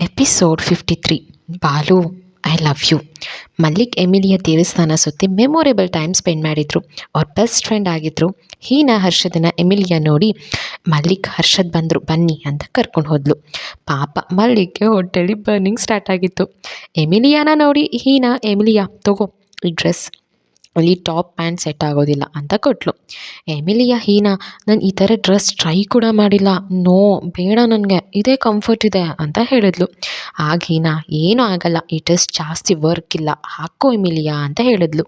Episode fifty three Balu I love you Mallik Emilia ದೇವಸ್ಥಾನ ಸುತ್ತಿ memorable time spend ಮಾಡಿದರು. ಅವ್ರ ಬೆಸ್ಟ್ ಫ್ರೆಂಡ್ ಆಗಿದ್ದರು ಹೀನ ಹರ್ಷದನ ಎಮಿಲಿಯ ನೋಡಿ ಮಲ್ಲಿಕ್ ಹರ್ಷದ್ ಬಂದರು, ಬನ್ನಿ ಅಂತ ಕರ್ಕೊಂಡು ಹೋದ್ಲು. ಪಾಪ ಮಲ್ಲಿಗೆ ಹೊಟ್ಟೆಲಿ ಬರ್ನಿಂಗ್ ಸ್ಟಾರ್ಟ್ ಆಗಿತ್ತು. ಎಮಿಲಿಯಾನ ನೋಡಿ ಹೀನಾ, ಎಮಿಲಿಯಾ, ತಗೋ ಈ ಡ್ರೆಸ್ ಅಲ್ಲಿ ಟಾಪ್ ಪ್ಯಾಂಟ್ ಸೆಟ್ ಆಗೋದಿಲ್ಲ ಅಂತ ಕೊಟ್ಲು. ಎಮಿಲಿಯಾ, ಹೀನಾ, ನಾನು ಈ ಥರ ಡ್ರೆಸ್ ಟ್ರೈ ಕೂಡ ಮಾಡಿಲ್ಲ. ನೋ, ಬೇಡ ನನಗೆ. ಇದೇ ಕಂಫರ್ಟ್ ಇದೆ, ಅಂತ ಹೇಳಿದ್ಲು. ಆಗ ಹೀನಾ, ಏನೂ ಆಗಲ್ಲ. ಈ ಡ್ರೆಸ್ ಜಾಸ್ತಿ ವರ್ಕ್ ಇಲ್ಲ. ಹಾಕೋ ಎಮಿಲಿಯಾ, ಅಂತ ಹೇಳಿದ್ಲು.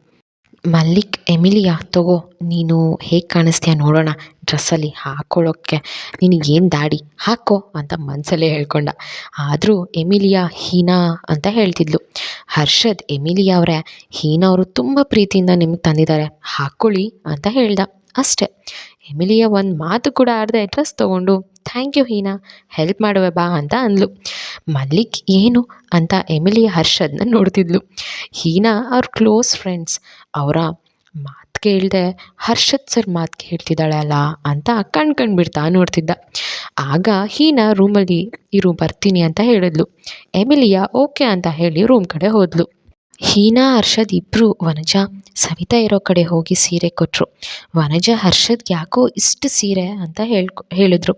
ಮಲ್ಲಿಕ್, ಎಮಿಲಿಯಾ, ತಗೋ. ನೀನು ಹೇಗೆ ಕಾಣಿಸ್ತೀಯ ನೋಡೋಣ. ಡ್ರೆಸ್ಸಲ್ಲಿ ಹಾಕೊಳ್ಳೋಕ್ಕೆ ನಿನಗೇನು ದಾಡಿ? ಹಾಕೋ, ಅಂತ ಮನಸ್ಸಲ್ಲೇ ಹೇಳ್ಕೊಂಡ. ಆದರೂ ಎಮಿಲಿಯಾ, ಹೀನಾ ಅಂತ ಹೇಳ್ತಿದ್ಲು. ಹರ್ಷದ್ ಎಮಿಲಿಯಾ ಅವರೇ, ಹೀನ ಅವರು ತುಂಬ ಪ್ರೀತಿಯಿಂದ ನಿಮ್ಗೆ ತಂದಿದ್ದಾರೆ. ಹಾಕ್ಕೊಳ್ಳಿ ಅಂತ ಹೇಳ್ದ. ಅಷ್ಟೇ. ಎಮಿಲಿಯಾ ಒಂದು ಮಾತು ಕೂಡ ಆಡದೆ ಡ್ರೆಸ್ ತೊಗೊಂಡು ಥ್ಯಾಂಕ್ ಯು ಹೀನಾ. ಹೆಲ್ಪ್ ಮಾಡುವೆ ಬಾ ಅಂತ ಅಂದ್ಲು. ಮಲ್ಲಿಕ್, ಏನು? ಅಂತ ಎಮಿಲಿಯ ಹರ್ಷದ್ನ ನೋಡ್ತಿದ್ಲು. ಹೀನಾ ಅವ್ರ ಕ್ಲೋಸ್ ಫ್ರೆಂಡ್ಸ್ ಅವರ ಮಾತು ಕೇಳಿದೆ, ಹರ್ಷದ್ ಸರ್ ಮಾತು ಕೇಳ್ತಿದ್ದಾಳೆ ಅಲ್ಲ? ಅಂತ ಕಣ್ಕಂಡು ಕಣ್ ಬಿಡ್ತಾ ನೋಡ್ತಿದ್ದ. ಆಗ ಹೀನಾ ರೂಮಲ್ಲಿ ಇರು, ಬರ್ತೀನಿ ಅಂತ ಹೇಳಿದ್ಲು. ಎಮಿಲಿಯಾ ಓಕೆ ಅಂತ ಹೇಳಿ ರೂಮ್ ಕಡೆ ಹೋದ್ಲು. ಹೀನಾ, ಹರ್ಷದ್ ಇಬ್ಬರು ವನಜ, ಸವಿತಾ ಇರೋ ಕಡೆ ಹೋಗಿ ಸೀರೆ ಕೊಟ್ಟರು ವನಜ, ಹರ್ಷದ್ ಯಾಕೋ ಇಷ್ಟು ಸೀರೆ ಅಂತ ಹೇಳ್ಕೊ, ಹೇಳಿದ್ರು.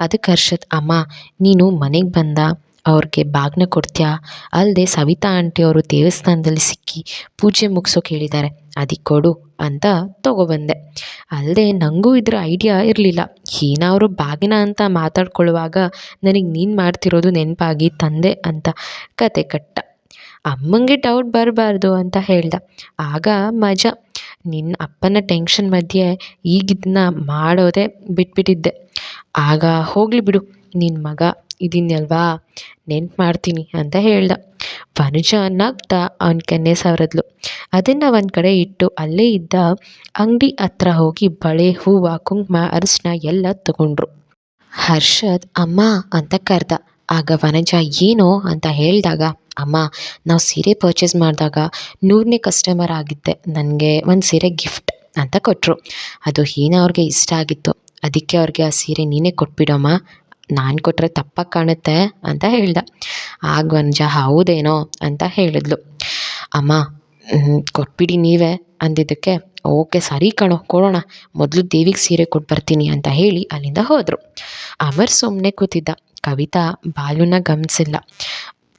ಅದಕ್ಕೆ ಹರ್ಷದ್, ಅಮ್ಮ, ನೀನು ಮನೆಗೆ ಬಂದ, ಅವ್ರಿಗೆ ಬಾಗ್ನ ಕೊಡ್ತೀಯಾ? ಅಲ್ಲದೆ ಸವಿತಾ ಆಂಟಿ ಅವರು ದೇವಸ್ಥಾನದಲ್ಲಿ ಸಿಕ್ಕಿ ಪೂಜೆ ಮುಗಿಸೋಕೆ ಹೇಳಿದ್ದಾರೆ ಅದಕ್ಕೆ ಕೊಡು ಅಂತ ತೊಗೊಬಂದೆ ಅಲ್ಲದೆ ನನಗೂ ಇದರ ಐಡಿಯಾ ಇರಲಿಲ್ಲ. ಹೀನಾ ಅವರು ಬಾಗಿನ ಅಂತ ಮಾತಾಡ್ಕೊಳ್ಳುವಾಗ ನನಗೆ ನೀನು ಮಾಡ್ತಿರೋದು ನೆನಪಾಗಿ ತಂದೆ ಅಂತ ಕತೆ ಕಟ್ಟ. ಅಮ್ಮಂಗೆ ಡೌಟ್ ಬರಬಾರ್ದು ಅಂತ ಹೇಳ್ದ. ಆಗ ಮಜಾ ನಿನ್ನ ಅಪ್ಪನ ಟೆನ್ಷನ್ ಮಧ್ಯೆ ಈಗಿದ್ದನ್ನ ಮಾಡೋದೆ ಬಿಟ್ಬಿಟ್ಟಿದ್ದೆ. ಆಗ ಹೋಗಲಿ ಬಿಡು ನಿನ್ನ ಮಗ ಇದೀನಲ್ವಾ ನೆನ್ಪು ಮಾಡ್ತೀನಿ ಅಂತ ಹೇಳ್ದ. ವನುಜ ನಗ್ತಾ ಅವನ ಕೆನ್ನೆ ಸವರದ್ಲು. ಅದನ್ನು ಒಂದು ಕಡೆ ಇಟ್ಟು ಅಲ್ಲೇ ಇದ್ದ ಅಂಗಡಿ ಹತ್ರ ಹೋಗಿ ಬಳೆ, ಹೂವು, ಕುಂಕುಮ ಅರಿಶಿನ ಎಲ್ಲ ತಗೊಂಡ್ರು. ಹರ್ಷದ್, ಅಮ್ಮ ಅಂತ ಕರೆದ. ಆಗ ವನಜ ಏನೋ? ಅಂತ ಹೇಳಿದಾಗ, ಅಮ್ಮ, ನಾವು ಸೀರೆ ಪರ್ಚೇಸ್ ಮಾಡಿದಾಗ ನೂರನೇ ಕಸ್ಟಮರ್ ಆಗಿದ್ದೆ. ನನಗೆ ಒಂದು ಸೀರೆ ಗಿಫ್ಟ್ ಅಂತ ಕೊಟ್ಟರು ಅದು ಏನೋ ಅವ್ರಿಗೆ ಇಷ್ಟ ಆಗಿತ್ತು? ಅದಕ್ಕೆ ಅವ್ರಿಗೆ ಆ ಸೀರೆ ನೀನೇ ಕೊಟ್ಬಿಡಮ್ಮ. ನಾನು ಕೊಟ್ಟರೆ ತಪ್ಪಾಗಿ ಕಾಣುತ್ತೆ ಅಂತ ಹೇಳ್ದ. ಆಗ ವನಜ ಹೌದೇನೋ ಅಂತ ಹೇಳಿದ್ಲು. ಅಮ್ಮ ಕೊಟ್ಬಿಡಿ ನೀವೇ ಅಂದಿದ್ದಕ್ಕೆ, ಓಕೆ ಸರಿ ಕಣೋ, ಕೊಡೋಣ, ಮೊದಲು ದೇವಿಗೆ ಸೀರೆ ಕೊಟ್ಟು ಬರ್ತೀನಿ ಅಂತ ಹೇಳಿ ಅಲ್ಲಿಂದ ಹೋದರು. ಅಮರ್ ಸುಮ್ಮನೆ ಕೂತಿದ್ದ. ಕವಿತಾ ಬಾಲುನ ಗಮನಿಸಿಲ್ಲ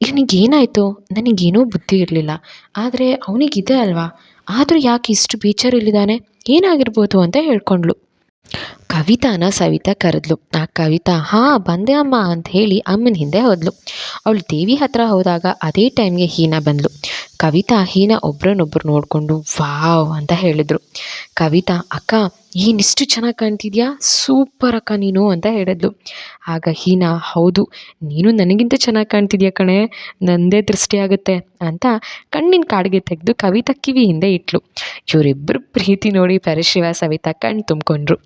ನನಗೇನಾಯಿತು ನನಗೇನೂ ಬುದ್ಧಿ ಇರಲಿಲ್ಲ. ಆದರೆ ಅವನಿಗಿದೆ ಅಲ್ವಾ? ಆದರೂ ಯಾಕೆ ಇಷ್ಟು ಬೇಜಾರಲ್ಲಿದ್ದಾನೆ? ಏನಾಗಿರ್ಬೋದು? ಅಂತ ಹೇಳ್ಕೊಂಡ್ಳು. ಕವಿತಾನ ಸವಿತಾ ಕರೆದ್ಲು. ಆ ಕವಿತಾ, ಹಾಂ, ಬಂದೆ ಅಮ್ಮ ಅಂತ ಹೇಳಿ ಅಮ್ಮನ ಹಿಂದೆ ಹೋದ್ಲು. ಅವಳು ದೇವಿ ಹತ್ರ ಹೋದಾಗ ಅದೇ ಟೈಮ್ಗೆ ಹೀನಾ ಬಂದ್ಲು. ಕವಿತಾ, ಹೀನಾ ಒಬ್ರನ್ನೊಬ್ರು ನೋಡಿಕೊಂಡು ವಾವ್ ಅಂತ ಹೇಳಿದ್ರು. ಕವಿತಾ, ಅಕ್ಕ ಏನಿಷ್ಟು ಚೆನ್ನಾಗಿ ಕಾಣ್ತಿದ್ಯಾ? ಸೂಪರ್ ಅಕ್ಕ ನೀನು ಅಂತ ಹೇಳಿದ್ಲು. ಆಗ ಹೀನಾ, ಹೌದು, ನೀನು ನನಗಿಂತ ಚೆನ್ನಾಗಿ ಕಾಣ್ತಿದ್ಯಾ ಕಣೆ? ನಂದೇ ದೃಷ್ಟಿ ಆಗುತ್ತೆ ಅಂತ ಕಣ್ಣಿನ ಕಾಡಿಗೆ ತೆಗೆದು ಕವಿತಾ ಕಿವಿ ಹಿಂದೆ ಇಟ್ಲು. ಇವರಿಬ್ಬರು ಪ್ರೀತಿ ನೋಡಿ ಪರಶಿವ, ಸವಿತಾ ಕಣ್ಣು ತುಂಬಿಕೊಂಡ್ರು.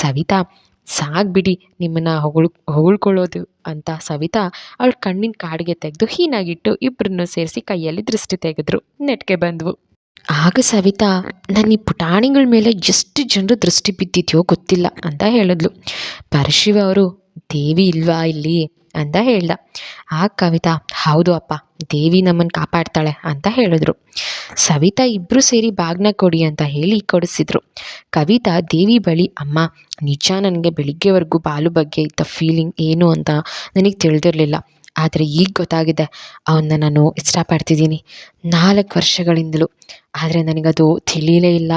ಸವಿತಾ ಸಾಗ್ಬಿಡಿ ಬಿಡಿ, ನಿಮ್ಮನ್ನು ಹೊಗಳ್ ಹೊಗಳ್ಕೊಳ್ಳೋದು ಅಂತ ಸವಿತಾ ಅವಳು ಕಣ್ಣಿನ ಕಾಡಿಗೆ ತೆಗೆದು ಹೀನಾಗಿಟ್ಟು ಇಬ್ಬರನ್ನು ಸೇರಿಸಿ ಕೈಯಲ್ಲಿ ದೃಷ್ಟಿ ತೆಗೆದ್ರು. ನೆಟ್ಗೆ ಬಂದವು. ಆಗ ಸವಿತಾ, ನನ್ನ ಈ ಪುಟಾಣಿಗಳ ಮೇಲೆ ಎಷ್ಟು ಜನರು ದೃಷ್ಟಿ ಬಿದ್ದಿದೆಯೋ ಗೊತ್ತಿಲ್ಲ ಅಂತ ಹೇಳಿದ್ಲು. ಪರಶಿವ ಅವರು ದೇವಿ ಇಲ್ವಾ ಇಲ್ಲಿ? ಅಂತ ಹೇಳ್ದ. ಆ ಕವಿತಾ, ಹೌದು ಅಪ್ಪ, ದೇವಿ ನಮ್ಮನ್ನು ಕಾಪಾಡ್ತಾಳೆ ಅಂತ ಹೇಳಿದ್ರು. ಸವಿತಾ ಇಬ್ಬರು ಸೇರಿ ಬಾಗ್ನ ಕೊಡಿ ಅಂತ ಹೇಳಿ ಕೊಡಿಸಿದ್ರು. ಕವಿತಾ, ದೇವಿ ಬಳಿ, ಅಮ್ಮ, ನಿಜ ನನಗೆ ಬೆಳಿಗ್ಗೆವರೆಗೂ ಬಾಲು ಬಗ್ಗೆ ಇದ್ದ ಫೀಲಿಂಗ್ ಏನು ಅಂತ ನನಗೆ ತಿಳಿದಿರಲಿಲ್ಲ. ಆದರೆ ಈಗ ಗೊತ್ತಾಗಿದೆ ಅವನ್ನ ನಾನು ಇಷ್ಟಪಡ್ತಿದ್ದೀನಿ. ನಾಲ್ಕು ವರ್ಷಗಳಿಂದಲೂ. ಆದರೆ ನನಗದು ತಿಳಿಯಲೇ ಇಲ್ಲ.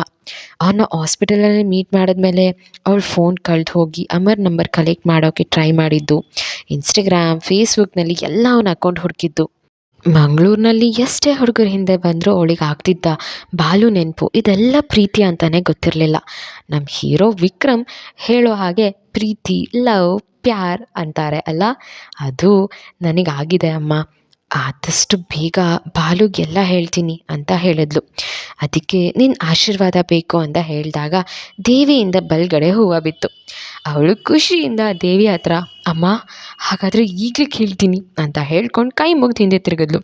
ಅವನ ಹಾಸ್ಪಿಟಲಲ್ಲಿ ಮೀಟ್ ಮಾಡಿದ್ಮೇಲೆ ಅವ್ಳ ಫೋನ್ ಕಳೆದು ಹೋಗಿ ಅಮರ್ ನಂಬರ್ ಕಲೆಕ್ಟ್ ಮಾಡೋಕ್ಕೆ ಟ್ರೈ ಮಾಡಿದ್ದು. ಇನ್ಸ್ಟಾಗ್ರಾಮ್ ಫೇಸ್ಬುಕ್ನಲ್ಲಿ ಎಲ್ಲ ಅವನ ಅಕೌಂಟ್ ಹುಡುಕಿದ್ದು. ಮಂಗಳೂರಿನಲ್ಲಿ ಎಷ್ಟೇ ಹುಡುಗರ ಹಿಂದೆ ಬಂದರೂ ಅವಳಿಗೆ ಆಗ್ತಿದ್ದ ಬಾಲು ನೆನಪು, ಇದೆಲ್ಲ ಪ್ರೀತಿ ಅಂತಲೇ ಗೊತ್ತಿರಲಿಲ್ಲ. ನಮ್ಮ ಹೀರೋ ವಿಕ್ರಮ್ ಹೇಳೋ ಹಾಗೆ ಪ್ರೀತಿ, ಲವ್, ಪ್ಯಾರ್ ಅಂತಾರೆ ಅಲ್ಲ? ಅದು ನನಗಾಗಿದೆ ಅಮ್ಮ. ಆದಷ್ಟು ಬೇಗ ಬಾಲುಗೆಲ್ಲ ಹೇಳ್ತೀನಿ ಅಂತ ಹೇಳಿದ್ಲು. ಅದಕ್ಕೆ ನಿನ್ನ ಆಶೀರ್ವಾದ ಬೇಕು ಅಂತ ಹೇಳಿದಾಗ ದೇವಿಯಿಂದ ಬಲ್ಗಡೆ ಹೂವು ಬಿತ್ತು. ಅವಳು ಖುಷಿಯಿಂದ ದೇವಿ ಹತ್ರ, ಅಮ್ಮ, ಹಾಗಾದರೆ ಈಗಲೇ ಕೇಳ್ತೀನಿ ಅಂತ ಹೇಳ್ಕೊಂಡು ಕೈ ಮುಗಿದು ಹಿಂದೆ ತಿರುಗಿದ್ಲು.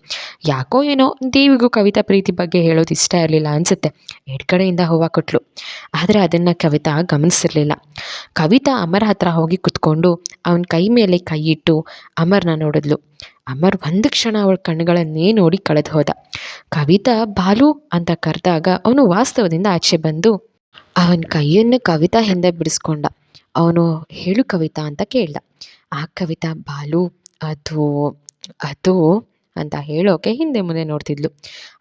ಯಾಕೋ ಏನೋ ದೇವಿಗೂ ಕವಿತಾ ಪ್ರೀತಿ ಬಗ್ಗೆ ಹೇಳೋದು ಇಷ್ಟ ಇರಲಿಲ್ಲ ಅನಿಸುತ್ತೆ. ಎರಡು ಕಡೆಯಿಂದ ಹೂವು ಕೊಟ್ಲು. ಆದರೆ ಅದನ್ನು ಕವಿತಾ ಗಮನಿಸಿರಲಿಲ್ಲ. ಕವಿತಾ ಅಮರ ಹತ್ರ ಹೋಗಿ ಕುತ್ಕೊಂಡು ಅವನ ಕೈ ಮೇಲೆ ಕೈ ಇಟ್ಟು ಅಮರ್ನ ನೋಡಿದ್ಲು. ಅಮರ್ ಒಂದು ಕ್ಷಣ ಅವಳ ಕಣ್ಣುಗಳನ್ನೇ ನೋಡಿ ಕಳೆದು ಹೋದ. ಕವಿತಾ ಬಾಲು ಅಂತ ಕರೆದಾಗ ಅವನು ವಾಸ್ತವದಿಂದ ಆಚೆ ಬಂದು, ಅವನ ಕೈಯನ್ನು ಕವಿತಾ ಹಿಂದೆ ಬಿಡಿಸ್ಕೊಂಡ. ಅವನು ಹೇಳು ಕವಿತಾ ಅಂತ ಕೇಳ್ದ. ಆ ಕವಿತಾ ಬಾಲು, ಅದು ಅದು ಅಂತ ಹೇಳೋಕೆ ಹಿಂದೆ ಮುಂದೆ ನೋಡ್ತಿದ್ಲು.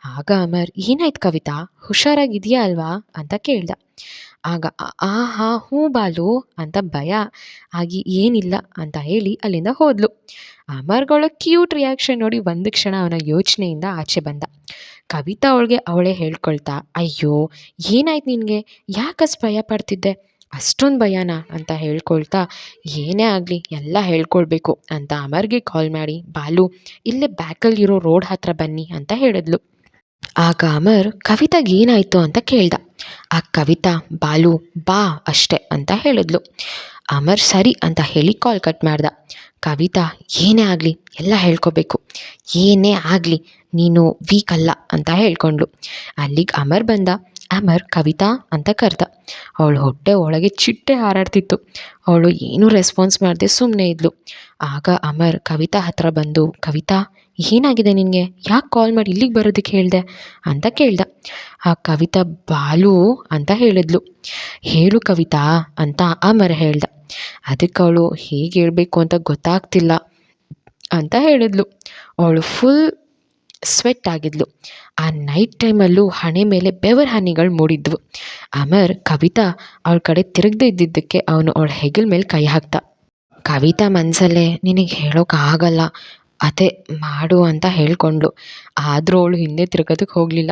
ಆಗ ಅಮರ್, ಏನಾಯ್ತು ಕವಿತಾ? ಹುಷಾರಾಗಿದೆಯಾ ಅಲ್ವಾ? ಅಂತ ಕೇಳ್ದ. ಆಗ "ಆ- ಹೂ ಬಾಲು ಅಂತ ಭಯ. ಆಗಿ ಏನಿಲ್ಲ ಅಂತ ಹೇಳಿ ಅಲ್ಲಿಂದ ಹೋದ್ಲು. ಅಮರ್ಗಳ ಕ್ಯೂಟ್ ರಿಯಾಕ್ಷನ್ ನೋಡಿ ಒಂದು ಕ್ಷಣ ಅವನ ಯೋಚನೆಯಿಂದ ಆಚೆ ಬಂದ. ಕವಿತಾ ಅವಳಿಗೆ ಅವಳೇ ಹೇಳ್ಕೊಳ್ತಾ, ಅಯ್ಯೋ, ಏನಾಯ್ತು ನಿನಗೆ? ಯಾಕಷ್ಟು ಭಯ ಪಡ್ತಿದ್ದೆ? ಅಷ್ಟೊಂದು ಭಯನಾ? ಅಂತ ಹೇಳ್ಕೊಳ್ತಾ, ಏನೇ ಆಗಲಿ, ಎಲ್ಲ ಹೇಳ್ಕೊಳ್ಬೇಕು ಅಂತ ಅಮರ್ಗೆ ಕಾಲ್ ಮಾಡಿ, ಬಾಲು, ಇಲ್ಲೇ ಬ್ಯಾಕಲ್ಲಿರೋ ರೋಡ್ ಹತ್ರ ಬನ್ನಿ ಅಂತ ಹೇಳಿದ್ಲು. ಆಗ ಅಮರ್, ಕವಿತಾಗ ಏನಾಯಿತು? ಅಂತ ಕೇಳ್ದ. ಆ ಕವಿತಾ, ಬಾಲು, ಬಾ ಅಷ್ಟೆ ಅಂತ ಹೇಳಿದ್ಲು. ಅಮರ್ ಸರಿ ಅಂತ ಹೇಳಿ ಕಾಲ್ ಕಟ್ ಮಾಡ್ದ. ಕವಿತಾ, ಏನೇ ಆಗಲಿ, ಎಲ್ಲ ಹೇಳ್ಕೋಬೇಕು. ಏನೇ ಆಗಲಿ, ನೀನು ವೀಕ್ ಅಲ್ಲ ಅಂತ ಹೇಳ್ಕೊಂಡ್ಳು ಅಲ್ಲಿಗೆ ಅಮರ್ ಬಂದ. ಅಮರ್ ಕವಿತಾ ಅಂತ ಕರೆದ ಅವಳು ಹೊಟ್ಟೆ ಒಳಗೆ ಚಿಟ್ಟೆ ಹಾರಾಡ್ತಿತ್ತು. ಅವಳು ಏನೂ ರೆಸ್ಪಾನ್ಸ್ ಮಾಡದೆ ಸುಮ್ಮನೆ ಇದ್ಲು. ಆಗ ಅಮರ್ ಕವಿತಾ ಹತ್ರ ಬಂದು, ಕವಿತಾ, ಏನಾಗಿದೆ ನಿನಗೆ? ಯಾಕೆ ಕಾಲ್ ಮಾಡಿ ಇಲ್ಲಿಗೆ ಬರೋದಕ್ಕೆ ಹೇಳಿದೆ? ಅಂತ ಕೇಳ್ದ. ಆ ಕವಿತಾ, ಬಾಲು ಅಂತ ಹೇಳಿದ್ಲು. ಹೇಳು ಕವಿತಾ ಅಂತ ಅಮರ್ ಹೇಳ್ದ. ಅದಕ್ಕೆ ಅವಳು, ಹೇಗೆ ಹೇಳಬೇಕು ಅಂತ ಗೊತ್ತಾಗ್ತಿಲ್ಲ ಅಂತ ಹೇಳಿದ್ಲು. ಅವಳು ಫುಲ್ ಸ್ವೆಟ್ ಆಗಿದ್ಲು. ಆ ನೈಟ್ ಟೈಮಲ್ಲೂ ಹಣೆ ಮೇಲೆ ಬೆವರ ಹನಿಗಳು ಮೂಡಿದ್ವು. ಅಮರ್, ಕವಿತಾ ಅವಳ ಕಡೆ ತಿರುಗದೆ ಇದ್ದಿದ್ದಕ್ಕೆ ಅವನು ಅವಳ ಹೆಗಲ್ ಮೇಲೆ ಕೈ ಹಾಕ್ತ, ಕವಿತಾ ಮನಸಲ್ಲೇ, ನಿನಗೆ ಹೇಳೋಕ್ಕಾಗಲ್ಲ ಅದೇ ಮಾಡು ಅಂತ ಹೇಳ್ಕೊಂಡ್ಳು. ಆದರೂ ಅವಳು ಹಿಂದೆ ತಿರ್ಗೋದಕ್ಕೆ ಹೋಗಲಿಲ್ಲ.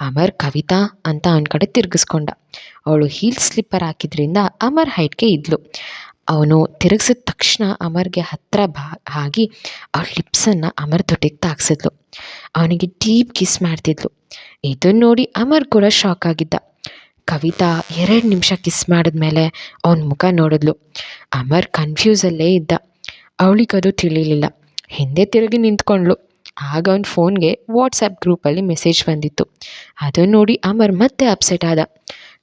ಅಮರ್, ಕವಿತಾ ಅಂತ ಅವನ ಕಡೆ ತಿರುಗಿಸ್ಕೊಂಡ. ಅವಳು ಹೀಲ್ ಸ್ಲಿಪ್ಪರ್ ಹಾಕಿದ್ರಿಂದ ಅಮರ್ ಹೈಟ್ಗೆ ಇದ್ಲು. ಅವನು ತಿರುಗಿಸಿದ ತಕ್ಷಣ ಅಮರ್ಗೆ ಹತ್ತಿರ ಬಾ, ಆಗಿ ಅವ್ರ ಲಿಪ್ಸನ್ನು ಅಮರ್ ತೊಟ್ಟಿಗೆ ತಾಕ್ಸಿದ್ಲು ಅವನಿಗೆ ಡೀಪ್ ಕಿಸ್ ಮಾಡ್ತಿದ್ಲು. ಇದನ್ನು ನೋಡಿ ಅಮರ್ ಕೂಡ ಶಾಕ್ ಆಗಿದ್ದ. ಕವಿತಾ ಎರಡು ನಿಮಿಷ ಕಿಸ್ ಮಾಡಿದ್ಮೇಲೆ ಅವನ ಮುಖ ನೋಡಿದ್ಲು. ಅಮರ್ ಕನ್ಫ್ಯೂಸಲ್ಲೇ ಇದ್ದ. ಅವಳಿಗದು ತಿಳಿಲಿಲ್ಲ. ಹಿಂದೆ ತಿರುಗಿ ನಿಂತ್ಕೊಂಡ್ಳು. ಆಗ ಅವನ ಫೋನ್ಗೆ ವಾಟ್ಸಪ್ ಗ್ರೂಪಲ್ಲಿ ಮೆಸೇಜ್ ಬಂದಿತ್ತು. ಅದನ್ನು ನೋಡಿ ಅಮರ್ ಮತ್ತೆ ಅಪ್ಸೆಟ್ ಆದ.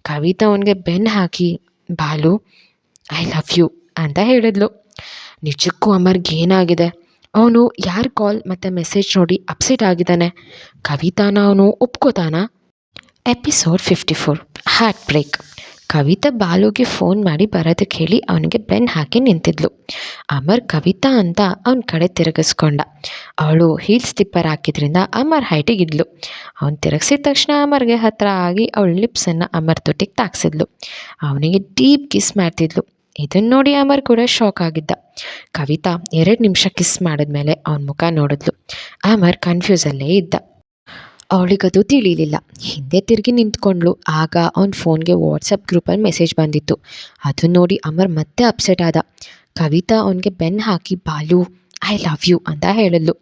ಕವಿತಾ ಅವನಿಗೆ ಬೆನ್ನು ಹಾಕಿ, ಬಾಲು ಐ ಲವ್ ಯು ಅಂತ ಹೇಳಿದ್ಲು. ನಿಜಕ್ಕೂ ಅಮರ್ಗೆ ಏನಾಗಿದೆ? ಅವನು ಯಾರ ಕಾಲ್ ಮತ್ತು ಮೆಸೇಜ್ ನೋಡಿ ಅಪ್ಸೆಟ್ ಆಗಿದ್ದಾನೆ. ಕವಿತಾನ ಅವನು ಒಪ್ಕೋತಾನ? Episode fifty four heartbreak Kavita ಬಾಲುಗೆ phone ಮಾಡಿ ಬರೋದಕ್ಕೆ ಹೇಳಿ ಅವನಿಗೆ ಬೆನ್ ಹಾಕಿ ನಿಂತಿದ್ಲು. ಅಮರ್ ಕವಿತಾ ಅಂತ ಅವನ ಕಡೆ ತಿರುಗಿಸ್ಕೊಂಡ. ಅವಳು ಹೀಲ್ಸ್ ಸ್ಲಿಪ್ಪರ್ ಹಾಕಿದ್ರಿಂದ ಅಮರ್ ಹೈಟಿಗೆ ಇದ್ಲು. ಅವ್ನು ತಿರುಗಿಸಿದ ತಕ್ಷಣ ಅಮರ್ಗೆ ಹತ್ರ ಆಗಿ ಅವಳ ಲಿಪ್ಸನ್ನು ಅಮರ್ ತೊಟ್ಟಿಗೆ ತಾಕ್ಸಿದ್ಲು. ಅವನಿಗೆ ಡೀಪ್ ಕಿಸ್ ಮಾಡ್ತಿದ್ಲು. ಇದನ್ನು ನೋಡಿ ಅಮರ್ ಕೂಡ ಶಾಕ್ ಆಗಿದ್ದ. ಕವಿತಾ ಎರಡು ನಿಮಿಷ ಕಿಸ್ ಮಾಡಿದ್ಮೇಲೆ ಅವನ ಮುಖ ನೋಡಿದ್ಲು. ಅಮರ್ ಕನ್ಫ್ಯೂಸಲ್ಲೇ ಇದ್ದ. ಅವಳಿಗದು ತಿಳಿಲಿಲ್ಲ. ಹಿಂದೆ ತಿರುಗಿ ನಿಂತ್ಕೊಂಡ್ಳು. ಆಗ ಅವನ ಫೋನ್ಗೆ ವಾಟ್ಸಪ್ ಗ್ರೂಪಲ್ಲಿ ಮೆಸೇಜ್ ಬಂದಿತ್ತು. ಅದನ್ನ ನೋಡಿ ಅಮರ್ ಮತ್ತೆ ಅಪ್ಸೆಟ್ ಆದ. ಕವಿತಾ ಅವನಿಗೆ ಬೆನ್ ಹಾಕಿ, ಬಾಲು ಐ ಲವ್ ಯು ಅಂತ ಹೇಳಿದ್ಲು.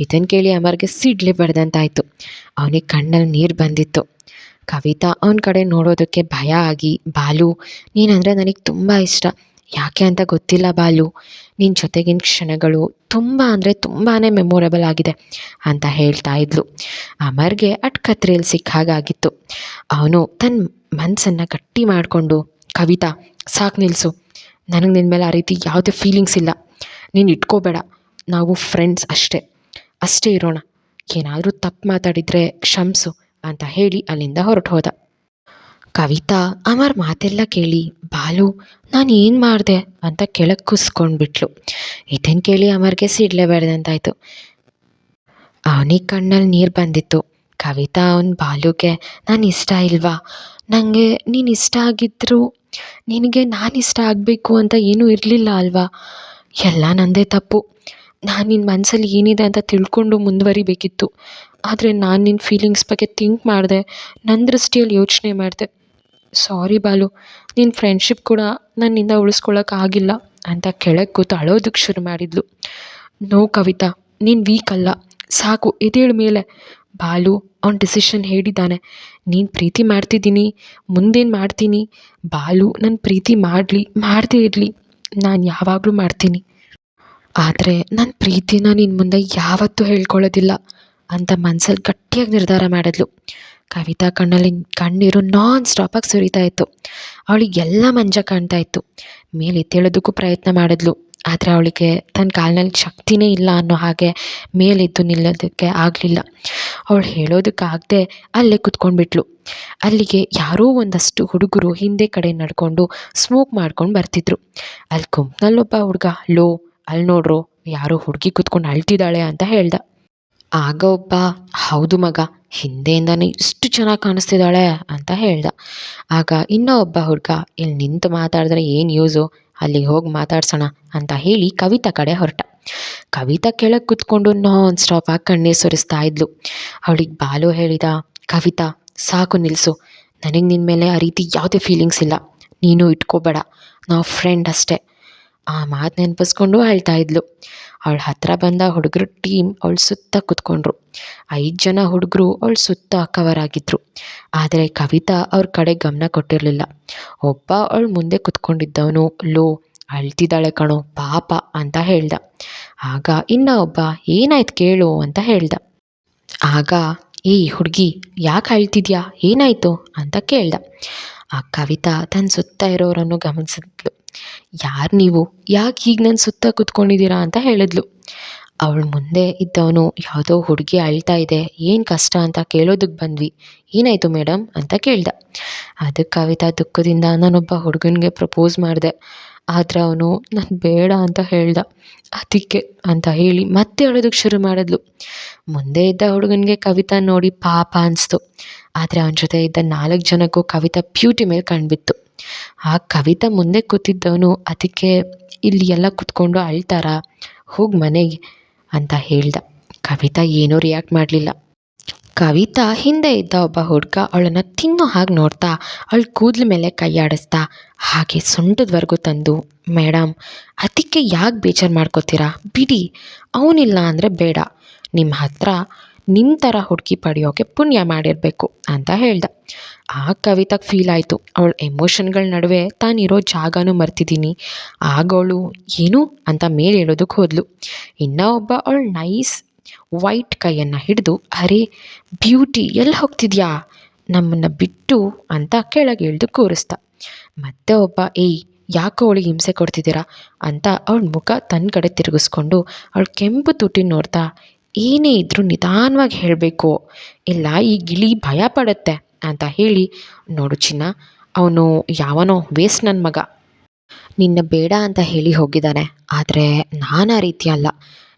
ಇದನ್ನು ಕೇಳಿ ಅಮರ್ಗೆ ಸಿಡ್ಲಿ ಬಡ್ದಂತಾಯಿತು. ಅವನಿಗೆ ಕಣ್ಣಲ್ಲಿ ನೀರು ಬಂದಿತ್ತು. ಕವಿತಾ ಅವನ ಕಡೆ ನೋಡೋದಕ್ಕೆ ಭಯ ಆಗಿ, ಬಾಲು, ನೀನಂದರೆ ನನಗೆ ತುಂಬ ಇಷ್ಟ. ಯಾಕೆ ಅಂತ ಗೊತ್ತಿಲ್ಲ ಬಾಲು. ನಿನ್ನ ಜೊತೆಗಿನ ಕ್ಷಣಗಳು ತುಂಬ ಅಂದರೆ ತುಂಬಾ ಮೆಮೊರೇಬಲ್ ಆಗಿದೆ ಅಂತ ಹೇಳ್ತಾ ಇದ್ಲು. ಅಮರ್ಗೆ ಅಟ್ ಕತ್ರೆಯಲ್ಲಿ ಸಿಕ್ಕ ಹಾಗಾಗಿತ್ತು. ಅವನು ತನ್ನ ಮನಸ್ಸನ್ನು ಗಟ್ಟಿ ಮಾಡಿಕೊಂಡು, ಕವಿತಾ, ಸಾಕು ನಿಲ್ಲಿಸು ನನಗೆ ನಿನ್ನ ಮೇಲೆ ಆ ರೀತಿ ಯಾವುದೇ ಫೀಲಿಂಗ್ಸ್ ಇಲ್ಲ. ನೀನು ಇಟ್ಕೋಬೇಡ. ನಾವು ಫ್ರೆಂಡ್ಸ್ ಅಷ್ಟೇ. ಅಷ್ಟೇ ಇರೋಣ. ಏನಾದರೂ ತಪ್ಪು ಮಾತಾಡಿದರೆ ಕ್ಷಮಿಸು. ಅಂತ ಹೇಳಿ ಅಲ್ಲಿಂದ ಹೊರಟು ಹೋದ ಕವಿತಾ, ಅಮರ್ ಮಾತೆಲ್ಲ ಕೇಳಿ, ಬಾಲು ನಾನು ಏನು ಮಾಡಿದೆ? ಅಂತ ಕೆಳಗೆ ಕುಸ್ಕೊಂಡ್ಬಿಟ್ಲು. ಇದನ್ನು ಕೇಳಿ ಅಮರ್ಗೆ ಸಿಡ್ಲೆ ಬೆಳೆದಂತಾಯಿತು. ಅವನಿಗೆ ಕಣ್ಣಲ್ಲಿ ನೀರು ಬಂದಿತ್ತು. ಕವಿತಾ ಅವನ ಬಾಲುಗೆ, ನಾನು ಇಷ್ಟ ಇಲ್ವಾ? ನನಗೆ ನೀನು ಇಷ್ಟ ಆಗಿದ್ದರೂ ನಿನಗೆ ನಾನು ಇಷ್ಟ ಆಗಬೇಕು ಅಂತ ಏನೂ ಇರಲಿಲ್ಲ ಅಲ್ವಾ? ಎಲ್ಲ ನನ್ನದೇ ತಪ್ಪು. ನಾನು ನಿನ್ನ ಮನಸ್ಸಲ್ಲಿ ಏನಿದೆ ಅಂತ ತಿಳ್ಕೊಂಡು ಮುಂದುವರಿಬೇಕಿತ್ತು. ಆದರೆ ನಾನು ನಿನ್ನ ಫೀಲಿಂಗ್ಸ್ ಬಗ್ಗೆ ಥಿಂಕ್ ಮಾಡಿದೆ ನನ್ನ ದೃಷ್ಟಿಯಲ್ಲಿ ಯೋಚನೆ ಮಾಡಿದೆ. ಸಾರಿ ಬಾಲು ನಿನ್ನ ಫ್ರೆಂಡ್ಶಿಪ್ ಕೂಡ ನನ್ನಿಂದ ಉಳಿಸ್ಕೊಳ್ಳೋಕ್ಕಾಗಿಲ್ಲ ಅಂತ ಕೆಳಗೆ ಕೂತು ಅಳೋದಕ್ಕೆ ಶುರು ಮಾಡಿದ್ಲು. ನೋ ಕವಿತಾ, ನೀನು ವೀಕ್ ಅಲ್ಲ. ಸಾಕು ಎದ್ದೇಳ ಮೇಲೆ. ಬಾಲು, ಅವ್ನ ಡಿಸಿಷನ್ ಹೇಳಿದ್ದಾನೆ. ನೀನು ಪ್ರೀತಿ ಮಾಡ್ತಿದ್ದೀನಿ, ಮುಂದೇನು ಮಾಡ್ತೀನಿ? ಬಾಲು ನನ್ನ ಪ್ರೀತಿ ಮಾಡಲಿ, ಮಾಡದೇ ಇರಲಿ. ನಾನು ಯಾವಾಗಲೂ ಮಾಡ್ತೀನಿ. ಆದರೆ ನನ್ನ ಪ್ರೀತಿನ ನಿನ್ನ ಮುಂದೆ ಯಾವತ್ತೂ ಹೇಳ್ಕೊಳ್ಳೋದಿಲ್ಲ. ಅಂತ ಮನ್ಸಲ್ಲಿ ಗಟ್ಟಿಯಾಗಿ ನಿರ್ಧಾರ ಮಾಡಿದ್ಲು. ಕವಿತಾ ಕಣ್ಣಲ್ಲಿ ಕಣ್ಣೀರು ನಾನ್ ಸ್ಟಾಪಾಗಿ ಸುರಿತಾ ಇತ್ತು. ಅವಳಿಗೆ ಎಲ್ಲ ಮಂಜ ಕಾಣ್ತಾ ಇತ್ತು. ಮೇಲೆ ಎದ್ದೇಳೋದಕ್ಕೂ ಪ್ರಯತ್ನ ಮಾಡಿದ್ಲು. ಆದರೆ ಅವಳಿಗೆ ತನ್ನ ಕಾಲಿನಲ್ಲಿ ಶಕ್ತಿನೇ ಇಲ್ಲ ಅನ್ನೋ ಹಾಗೆ ಮೇಲೆದ್ದು ನಿಲ್ಲೋದಕ್ಕೆ ಆಗಲಿಲ್ಲ. ಅವಳು ಹೇಳೋದಕ್ಕಾಗದೆ ಅಲ್ಲೇ ಕುತ್ಕೊಂಡ್ಬಿಟ್ಲು ಅಲ್ಲಿಗೆ ಯಾರೋ ಒಂದಷ್ಟು ಹುಡುಗರು ಹಿಂದೆ ಕಡೆ ನಡ್ಕೊಂಡು ಸ್ಮೋಕ್ ಮಾಡ್ಕೊಂಡು ಬರ್ತಿದ್ರು. ಅಲ್ಲಿ ಗುಂಪ್ನಲ್ಲೊಬ್ಬ ಹುಡುಗ, ಲೋ, ಅಲ್ಲಿ ನೋಡ್ರೋ, ಯಾರೋ ಹುಡುಗಿ ಕುತ್ಕೊಂಡು ಅಳ್ತಿದ್ದಾಳೆ ಅಂತ ಹೇಳ್ದ. ಆಗ ಒಬ್ಬ, ಹೌದು ಮಗ, ಹಿಂದೆಯಿಂದನೇ ಇಷ್ಟು ಚೆನ್ನಾಗಿ ಕಾಣಿಸ್ತಿದ್ದಾಳೆ ಅಂತ ಹೇಳ್ದ. ಆಗ ಇನ್ನೂ ಒಬ್ಬ ಹುಡುಗ, ಇಲ್ಲಿ ನಿಂತು ಮಾತಾಡಿದ್ರೆ ಏನು ಯೂಸು ಅಲ್ಲಿಗೆ ಹೋಗಿ ಮಾತಾಡ್ಸೋಣ ಅಂತ ಹೇಳಿ ಕವಿತಾ ಕಡೆ ಹೊರಟ. ಕವಿತಾ ಕೆಳಗೆ ಕುತ್ಕೊಂಡು ನಾನ್ ಆಗಿ ಕಣ್ಣೀರು ಸುರಿಸ್ತಾ ಇದ್ಲು. ಅವಳಿಗೆ ಬಾಲು ಹೇಳಿದ, ಕವಿತಾ, ಸಾಕು ನಿಲ್ಲಿಸು ನನಗೆ ನಿನ್ನ ಮೇಲೆ ಆ ರೀತಿ ಯಾವುದೇ ಫೀಲಿಂಗ್ಸ್ ಇಲ್ಲ. ನೀನು ಇಟ್ಕೋಬೇಡ. ನಾವು ಫ್ರೆಂಡ್ ಅಷ್ಟೇ. ಆ ಮಾತು ನೆನಪಿಸ್ಕೊಂಡು ಅಳ್ತಾ ಇದ್ಲು. ಅವಳ ಹತ್ರ ಬಂದ ಹುಡುಗರು ಟೀಮ್ ಅವಳ ಸುತ್ತ ಕುತ್ಕೊಂಡ್ರು. ಐದು ಜನ ಹುಡುಗರು ಅವಳ ಸುತ್ತ ಕವರ್ ಆಗಿದ್ರು. ಆದರೆ ಕವಿತಾ ಅವ್ರ ಕಡೆ ಗಮನ ಕೊಟ್ಟಿರಲಿಲ್ಲ. ಒಬ್ಬ ಅವಳ ಮುಂದೆ ಕುತ್ಕೊಂಡಿದ್ದವನು, ಲೋ, ಅಳ್ತಿದ್ದಾಳೆ ಕಣೋ, ಪಾಪ ಅಂತ ಹೇಳ್ದ. ಆಗ ಇನ್ನ ಒಬ್ಬ, ಏನಾಯ್ತು ಕೇಳು ಅಂತ ಹೇಳ್ದ. ಆಗ, ಏಯ್ ಹುಡುಗಿ, ಯಾಕೆ ಅಳ್ತಿದ್ಯಾ? ಏನಾಯಿತು? ಅಂತ ಕೇಳ್ದ. ಆ ಕವಿತಾ ತನ್ನ ಸುತ್ತ ಇರೋರನ್ನು ಗಮನಿಸಿದ್ಲು. ಯಾರು ನೀವು? ಯಾಕೆ ಹೀಗೆ ನನ್ನ ಸುತ್ತ ಕೂತ್ಕೊಂಡಿದ್ದೀರಾ ಅಂತ ಹೇಳಿದ್ಲು. ಅವಳ ಮುಂದೆ ಇದ್ದವನು ಯಾವುದೋ ಹುಡುಗಿ ಅಳ್ತಾ ಇದೆ, ಏನು ಕಷ್ಟ ಅಂತ ಕೇಳೋದಕ್ಕೆ ಬಂದ್ವಿ. ಏನಾಯಿತು ಮೇಡಮ್ ಅಂತ ಕೇಳ್ದ. ಅದಕ್ಕೆ ಕವಿತಾ ದುಃಖದಿಂದ ನಾನೊಬ್ಬ ಹುಡುಗನಿಗೆ ಪ್ರಪೋಸ್ ಮಾಡಿದೆ. ಆದರೆ ಅವನು, ನಾನು ಬೇಡ ಅಂತ ಹೇಳ್ದ. ಅದಕ್ಕೆ ಅಂತ ಹೇಳಿ ಮತ್ತೆ ಅಳೋದಕ್ಕೆ ಶುರು ಮಾಡಿದ್ಲು. ಮುಂದೆ ಇದ್ದ ಹುಡುಗನಿಗೆ ಕವಿತಾ ನೋಡಿ ಪಾಪ ಅನಿಸ್ತು. ಆದರೆ ಅವನ ಜೊತೆ ಇದ್ದ ನಾಲ್ಕು ಜನಕ್ಕೂ ಕವಿತಾ ಪ್ಯೂಟಿ ಮೇಲೆ ಕಣ್ಬಿತ್ತು. ಆ ಕವಿತಾ ಮುಂದೆ ಕೂತಿದ್ದವನು ಅದಕ್ಕೆ ಇಲ್ಲಿ ಎಲ್ಲ ಕೂತ್ಕೊಂಡು ಅಳ್ತಾರ? ಹೋಗಿ ಮನೆಗೆ ಅಂತ ಹೇಳ್ದ. ಕವಿತಾ ಏನೂ ರಿಯಾಕ್ಟ್ ಮಾಡಲಿಲ್ಲ. ಕವಿತಾ ಹಿಂದೆ ಇದ್ದ ಒಬ್ಬ ಹುಡುಗ ಅವಳನ್ನು ತಿನ್ನೋ ಹಾಗೆ ನೋಡ್ತಾ ಅವಳ ಕೂದಲ ಮೇಲೆ ಕೈಯಾಡಿಸ್ತಾ ಹಾಗೆ ಸೊಂಟದವರೆಗೂ ತಂದು ಮೇಡಮ್ ಅದಕ್ಕೆ ಯಾಕೆ ಬೇಜಾರು ಮಾಡ್ಕೋತೀರಾ? ಬಿಡಿ, ಅವನಿಲ್ಲ ಅಂದರೆ ಬೇಡ. ನಿಮ್ಮ ಹತ್ರ ನಿಮ್ಮ ಥರ ಹುಡುಗಿ ಪಡೆಯೋಕೆ ಪುಣ್ಯ ಮಾಡಿರಬೇಕು ಅಂತ ಹೇಳ್ದ. ಆ ಕವಿತಾಗೆ ಫೀಲ್ ಆಯಿತು. ಅವಳ ಎಮೋಷನ್ಗಳ ನಡುವೆ ತಾನಿರೋ ಜಾಗನೂ ಮರ್ತಿದ್ದೀನಿ ಆಗವಳು ಏನು ಅಂತ ಮೇಲೆ ಹೇಳೋದಕ್ಕೆ ಹೋದ್ಲು. ಇನ್ನೂ ಒಬ್ಬ ಅವಳು ನೈಸ್ ವೈಟ್ ಕೈಯನ್ನು ಹಿಡಿದು, ಅರೆ ಬ್ಯೂಟಿ ಎಲ್ಲಿ ಹೋಗ್ತಿದ್ಯಾ? ನಮ್ಮನ್ನು ಬಿಟ್ಟು ಅಂತ ಕೆಳಗೆ ಇಳಿದು ಕೂರಿಸ್ದ ಮತ್ತೆ ಒಬ್ಬ, ಏಯ್, ಯಾಕೋ ಅವಳಿಗೆ ಹಿಂಸೆ ಕೊಡ್ತಿದ್ದೀರಾ? ಅಂತ ಅವಳ ಮುಖ ತನ್ನ ಕಡೆ ತಿರುಗಿಸ್ಕೊಂಡು ಅವಳು ಕೆಂಪು ತುಟಿ ನೋಡ್ತಾ, ಏನೇ ಇದ್ರೂ ನಿಧಾನವಾಗಿ ಹೇಳಬೇಕು. ಇಲ್ಲ, ಈ ಗಿಳಿ ಭಯ ಪಡುತ್ತೆ. ಅಂತ ಹೇಳಿ, ನೋಡು ಚಿನ್ನ, ಅವನು ಯಾವನೋ ವೇಸ್ಟ್ ನನ್ನ ಮಗ. ನಿನ್ನ ಬೇಡ ಅಂತ ಹೇಳಿ ಹೋಗಿದ್ದಾನೆ ಆದರೆ ನಾನು ಆ ರೀತಿ ಅಲ್ಲ.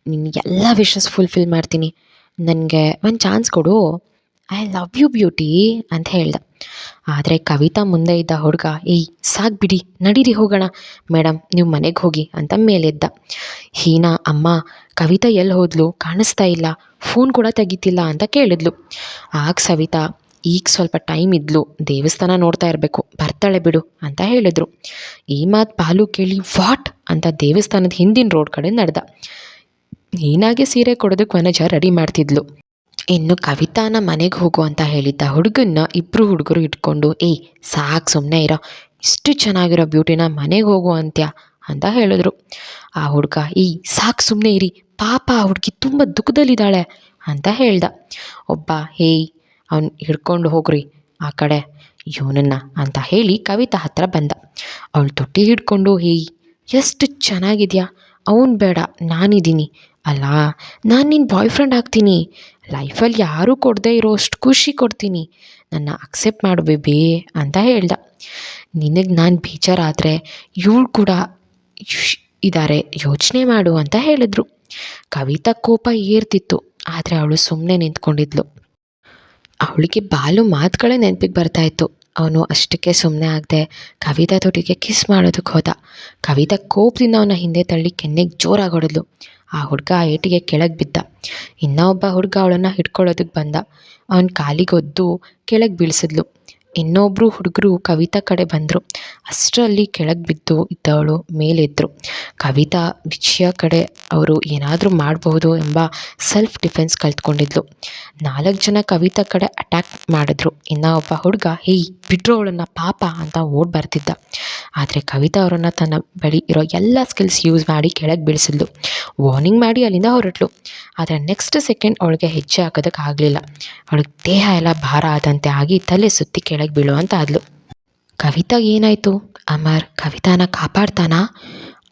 ನಿನ್ನ ಎಲ್ಲ ವಿಶಸ್ ಫುಲ್ಫಿಲ್ ಮಾಡ್ತೀನಿ. ನನಗೆ ಒಂದು ಚಾನ್ಸ್ ಕೊಡು. ಐ ಲವ್ ಯು ಬ್ಯೂಟಿ ಅಂತ ಹೇಳ್ದ. ಆದರೆ ಕವಿತಾ ಮುಂದೆ ಇದ್ದ ಹುಡುಗ, ಏಯ್, ಸಾಕು ಬಿಡಿ, ನಡೀರಿ ಹೋಗೋಣ. ಮೇಡಮ್ ನೀವು ಮನೆಗೆ ಹೋಗಿ ಅಂತ ಮೇಲೆದ್ದ. ಹೀನಾ, ಅಮ್ಮ, ಕವಿತಾ ಎಲ್ಲಿ ಹೋದ್ಲು? ಕಾಣಿಸ್ತಾ ಇಲ್ಲ. ಫೋನ್ ಕೂಡ ತೆಗಿತಿಲ್ಲ ಅಂತ ಕೇಳಿದ್ಲು. ಆಗ ಸವಿತಾ ಈಗ ಸ್ವಲ್ಪ ಟೈಮ್ ಇದ್ಲು. ದೇವಸ್ಥಾನ ನೋಡ್ತಾ ಇರಬೇಕು. ಬರ್ತಾಳೆ ಬಿಡು ಅಂತ ಹೇಳಿದ್ರು. ಈ ಮಾತು ಪಾಲು ಕೇಳಿ, ವಾಟ್? ಅಂತ ದೇವಸ್ಥಾನದ ಹಿಂದಿನ ರೋಡ್ ಕಡೆ ನಡೆದ. ನೀನಾಗೆ ಸೀರೆ ಕೊಡೋದಕ್ಕೆ ವನಜ ರೆಡಿ ಮಾಡ್ತಿದ್ಲು. ಇನ್ನು ಕವಿತಾನ ಮನೆಗೆ ಹೋಗು ಅಂತ ಹೇಳಿದ್ದ ಹುಡುಗನ್ನ ಇಬ್ಬರು ಹುಡುಗರು ಇಟ್ಕೊಂಡು ಏಯ್ ಸಾಕು ಸುಮ್ಮನೆ ಇರೋ. ಇಷ್ಟು ಚೆನ್ನಾಗಿರೋ ಬ್ಯೂಟಿನ ಮನೆಗೆ ಹೋಗು ಅಂತ್ಯ? ಅಂತ ಹೇಳಿದ್ರು. ಆ ಹುಡುಗ, ಈ ಸಾಕು ಸುಮ್ಮನೆ ಇರಿ. ಪಾಪ ಆ ಹುಡುಗಿ ತುಂಬ ದುಃಖದಲ್ಲಿದ್ದಾಳೆ. ಅಂತ ಹೇಳ್ದ. ಒಬ್ಬ ಹೇಯ್ ಅವ್ನು ಹಿಡ್ಕೊಂಡು ಹೋಗ್ರಿ ಆ ಕಡೆ, ಇವನನ್ನ ಅಂತ ಹೇಳಿ ಕವಿತಾ ಹತ್ರ ಬಂದ. ಅವಳು ತೊಟ್ಟಿ ಹಿಡ್ಕೊಂಡು ಹೇಯ್ ಎಷ್ಟು ಚೆನ್ನಾಗಿದೆಯಾ? ಅವನು ಬೇಡ, ನಾನಿದ್ದೀನಿ. ಅಲ್ಲ, ನಾನು ನಿನ್ನ ಬಾಯ್ ಫ್ರೆಂಡ್ ಆಗ್ತೀನಿ. ಲೈಫಲ್ಲಿ ಯಾರೂ ಕೊಡದೇ ಇರೋ ಅಷ್ಟು ಖುಷಿ ಕೊಡ್ತೀನಿ. ನನ್ನ ಅಕ್ಸೆಪ್ಟ್ ಮಾಡು ಬೇಬಿ, ಅಂತ ಹೇಳ್ದ. ನಿನಗೆ ನಾನು ಬೇಜಾರಾದರೆ ಇವಳು ಕೂಡ ಇದ್ದಾರೆ ಯೋಚನೆ ಮಾಡು, ಅಂತ ಹೇಳಿದ್ರು. ಕವಿತಾ ಕೋಪ ಏರ್ತಿತ್ತು, ಆದರೆ ಅವಳು ಸುಮ್ಮನೆ ನಿಂತ್ಕೊಂಡಿದ್ಲು. ಅವಳಿಗೆ ಬಾಲು ಮಾತುಗಳೇ ನೆನಪಿಗೆ ಬರ್ತಾಯಿತ್ತು ಅವನು ಅಷ್ಟಕ್ಕೆ ಸುಮ್ಮನೆ ಆಗದೆ ಕವಿತಾ ತೊಟ್ಟಿಗೆ ಕಿಸ್ ಮಾಡೋದಕ್ಕೆ ಹೋದ. ಕವಿತಾ ಕೋಪದಿಂದ ಅವನ ಹಿಂದೆ ತಳ್ಳಿ ಕೆನ್ನೆಗೆ ಜೋರಾಗಿ ಹೊಡೆದ್ಲು. ಆ ಹುಡುಗ ಏಟಿಗೆ ಕೆಳಗೆ ಬಿದ್ದ. ಇನ್ನೂ ಒಬ್ಬ ಹುಡುಗ ಅವಳನ್ನು ಹಿಡ್ಕೊಳ್ಳೋದಕ್ಕೆ ಬಂದ. ಅವನ ಕಾಲಿಗೆ ಒದ್ದು ಕೆಳಗೆ ಬೀಳಿಸಿದ್ಲು. ಇನ್ನೊಬ್ಬರು ಹುಡುಗರು ಕವಿತಾ ಕಡೆ ಬಂದರು. ಅಷ್ಟರಲ್ಲಿ ಕೆಳಗೆ ಬಿದ್ದು ಇದ್ದವಳು ಮೇಲೆದ್ದರು ಕವಿತಾ, ವಿಜಯ ಕಡೆ ಅವರು ಏನಾದರೂ ಮಾಡಬಹುದು ಎಂಬ ಸೆಲ್ಫ್ ಡಿಫೆನ್ಸ್ ಕಲ್ತ್ಕೊಂಡಿದ್ಲು ನಾಲ್ಕು ಜನ ಕವಿತಾ ಕಡೆ ಅಟ್ಯಾಕ್ ಮಾಡಿದ್ರು. ಇನ್ನ ಒಬ್ಬ ಹುಡುಗ, ಹೇಯ್ ಬಿಡ್ರೋ ಅವಳನ್ನು ಪಾಪ ಅಂತ ಓಡ್ ಬರ್ತಿದ್ದ. ಆದರೆ ಕವಿತಾ ಅವರನ್ನು ತನ್ನ ಬಳಿ ಇರೋ ಎಲ್ಲ ಸ್ಕಿಲ್ಸ್ ಯೂಸ್ ಮಾಡಿ ಕೆಳಗೆ ಬೀಳಿಸಿದ್ಲು. ವಾರ್ನಿಂಗ್ ಮಾಡಿ ಅಲ್ಲಿಂದ ಹೊರಟ್ಲು. ಆದರೆ ನೆಕ್ಸ್ಟ್ ಸೆಕೆಂಡ್ ಅವಳಿಗೆ ಹೆಜ್ಜೆ ಹಾಕೋದಕ್ಕೆ ಆಗಲಿಲ್ಲ. ಅವಳಿಗೆ ದೇಹ ಎಲ್ಲ ಭಾರ ಆದಂತೆ ಆಗಿ ತಲೆ ಸುತ್ತಿ ಕೆಳಗೆ ಬೀಳುವಂತ ಆದ್ಲು. ಕವಿತಾಗೆ ಏನಾಯಿತು? ಅಮರ್ ಕವಿತಾನ ಕಾಪಾಡ್ತಾನಾ?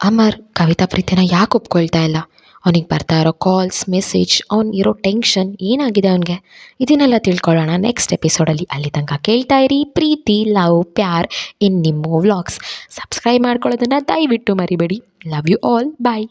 ಅಮರ್ ಕವಿತಾ ಪ್ರೀತಿನ ಯಾಕೆ ಒಪ್ಕೊಳ್ತಾ ಇಲ್ಲ? ಅವನಿಗೆ ಬರ್ತಾ ಇರೋ ಕಾಲ್ಸ್ ಮೆಸೇಜ್ ಅವ್ನು ಇರೋ ಟೆನ್ಷನ್ ಏನಾಗಿದೆ ಅವನಿಗೆ? ಇದನ್ನೆಲ್ಲ ತಿಳ್ಕೊಳ್ಳೋಣ ನೆಕ್ಸ್ಟ್ ಎಪಿಸೋಡಲ್ಲಿ ಅಲ್ಲಿ. ತನಕ ಕೇಳ್ತಾ ಇರಿ. ಪ್ರೀತಿ ಲವ್ ಪ್ಯಾರ್ ಇನ್ ನಿಮ್ಮ ವ್ಲಾಗ್ಸ್ ಸಬ್ಸ್ಕ್ರೈಬ್ ಮಾಡ್ಕೊಳ್ಳೋದನ್ನು ದಯವಿಟ್ಟು ಮರಿಬೇಡಿ. Love you all bye